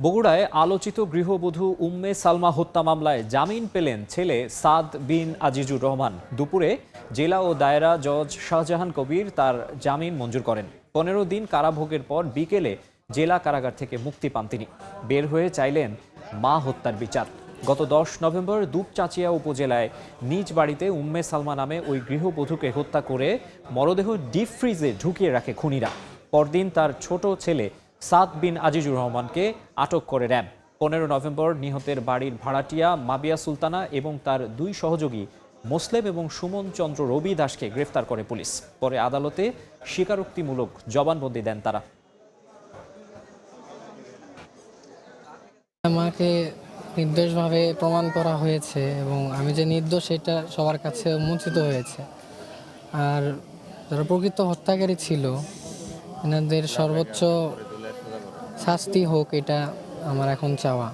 বগুড়ায় আলোচিত গৃহবধূ উম্মে সালমা হত্যা মামলায় জামিন পেলেন ছেলে সাদ বিন আজিজুর রহমান। দুপুরে জেলা ও দায়রা জজ শাহজাহান কবির তার জামিন মঞ্জুর করেন। পনেরো দিন কারাভোগের পর বিকেলে জেলা কারাগার থেকে মুক্তি পান তিনি। বের হয়ে চাইলেন মা হত্যার বিচার। গত দশ নভেম্বর দুপচাচিয়া উপজেলায় নিজ বাড়িতে উম্মে সালমা নামে ওই গৃহবধূকে হত্যা করে মরদেহ ডিপ ফ্রিজে ঢুকিয়ে রাখে খুনিরা। পরদিন তার ছোট ছেলে সাদ বিন আজিজুর রহমানকে আটক করে র্যাব। পনেরো নভেম্বর নিহতের বাড়ির ভাড়াটিয়া, মাবিয়া সুলতানা এবং তার দুই সহযোগী মোসলেম এবং সুমন চন্দ্র রবি দাসকে গ্রেফতার করে পুলিশ। পরে আদালতে স্বীকারোক্তিমূলক জবানবন্দি দেন তারা। আমাকে নির্দোষভাবে প্রমাণ করা হয়েছে এবং আমি যে নির্দোষ, সেটা সবার কাছে উন্মোচিত হয়েছে। আর যারা প্রকৃত হত্যাকারী ছিল, এনাদের সর্বোচ্চ শাস্তি হোক এটা আমার এখন চাওয়া।